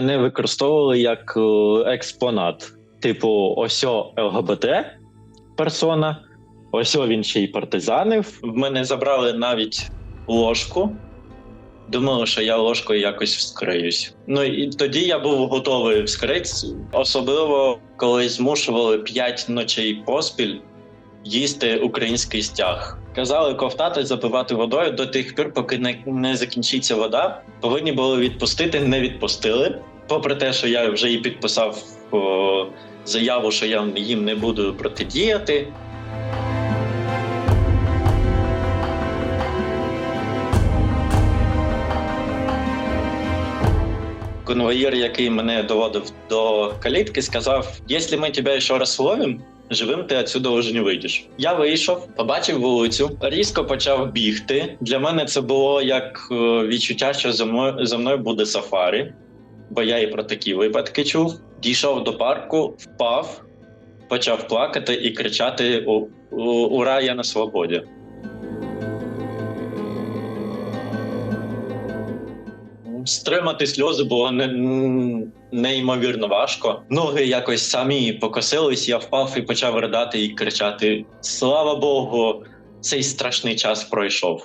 мене використовували як е, експонат. Типу, ось ЛГБТ персона, ось він ще й партизанив. В мене забрали навіть ложку. Думали, що я ложкою якось вскриюсь. Ну і тоді я був готовий вскритися, особливо коли змушували п'ять ночей поспіль їсти український стяг. Казали ковтати, запивати водою до тих пір, поки не, не закінчиться вода. Повинні були відпустити, не відпустили. Попри те, що я вже і підписав о, заяву, що я їм не буду протидіяти. Конвоїр, який мене доводив до калітки, сказав: якщо ми тебе ще раз ловимо, живим ти отсюда вже не вийдеш. Я вийшов, побачив вулицю, різко почав бігти. Для мене це було як відчуття, що за мною за мною буде сафарі, бо я і про такі випадки чув. Дійшов до парку, впав, почав плакати і кричати: «У- у- Ура, я на свободі! Стримати сльози було не, неймовірно важко. Ноги якось самі покосились, я впав і почав ридати і кричати: Слава Богу, цей страшний час пройшов.